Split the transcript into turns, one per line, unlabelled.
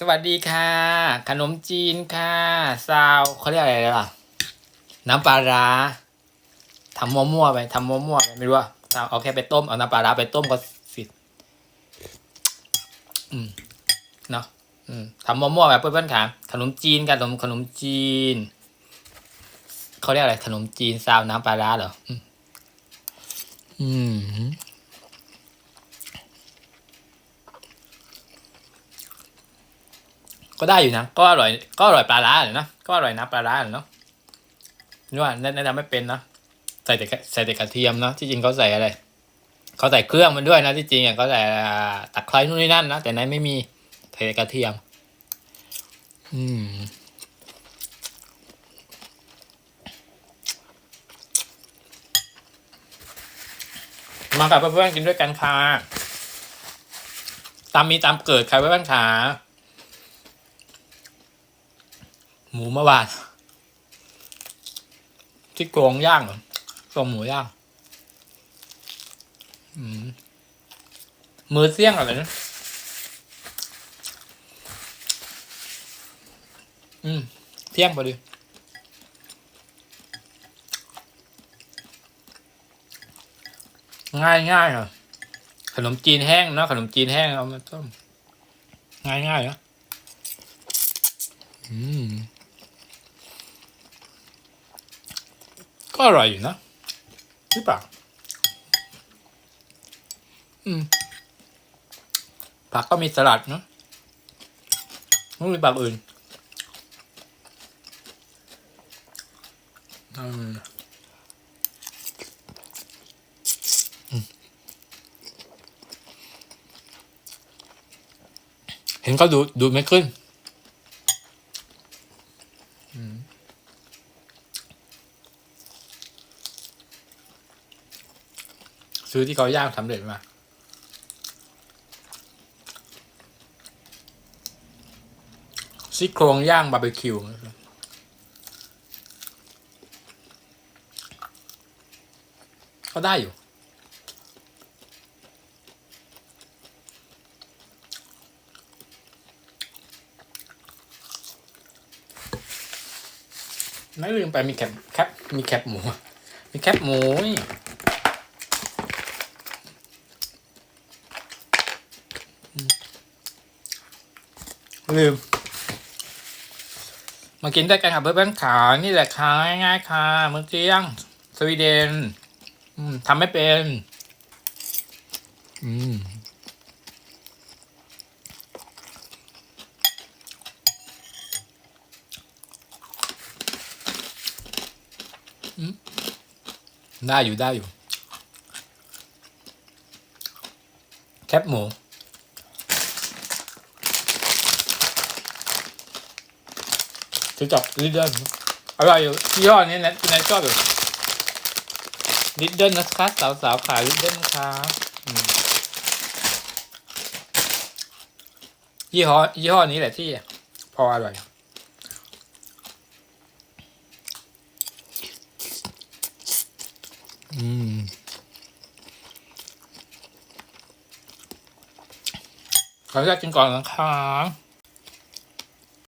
สวัสดีค่ะ ขนมจีนค่ะซาวเขาเรียกอะไรล่ะ น้ำปลาร้าทำมั่วๆไปทำมั่วๆไปไม่รู้ว่าเอาแค่ไปต้มเอาน้ำปลาร้าไปต้มก็สิอืมเนาะอืมทำมั่วๆไปเพื่อนๆค่ะขนมจีนกันขนมขนมจีนเขาเรียกอะไรขนมจีนซาวน้ำปลาร้าเหรออืมอืม ก็ได้อยู่นะ ก็อร่อย ก็อร่อยปลาร้าเลยนะ ก็อร่อยนะปลาร้าเลยเนาะนี่ว่าแนะนำไม่เป็นนะ ใส่แต่ใส่แต่กระเทียมเนาะ ที่จริงเขาใส่อะไร เขาใส่เครื่องมันด้วยนะ ที่จริงอะเขาใส่ตะไคร้นู่นนี่นั่นนะ แต่ในไม่มี ใส่แต่กระเทียม อืมมากับเพื่อนๆกินด้วยกันค่ะ ตามมีตามเกิดใครไว้บ้างขา หมูเมื่อวานที่โกรงย่างเหรอโกรงหมูย่างมือเสี่ยงอะไรนะอืม เที่ยงพอดีง่ายง่ายเหรอขนมจีนแห้งนะขนมจีนแห้งเอามาต้มง่ายง่ายๆเนอะอืม ก็อร่อยอยู่นะหรือเปล่าอืม ผักก็มีสลัดเนอะไม่มีแบบอื่นอืมเห็นก็ดูดูไม่ขึ้น ซื้อที่เขาย่างสำเร็จมา ซี่โครงย่างบาร์บีคิวก็ได้อยู่ไม่ลืมไปมีแคปแคปมีแคปหมู มีแคปหมูนี่ ลืม มากินได้กันกับเพื่อนๆขานี่แหละค่ะง่ายๆค่ะเมืองเจียง สวีเดนทำไม่เป็น อืมได้อยู่ได้อยู่ แคปหมู ซื้อจากลิดเดิลอร่อยอยู่ยี่ห้อนี้นะที่นายชอบอยู่ลิดเดิลนะคะสาวสาวๆขายลิดเดิลค่ะอืมยี่ห้อยี่ห้อนี้แหละที่ พออร่อยอืมขออนุญาตกินก่อนนะคะ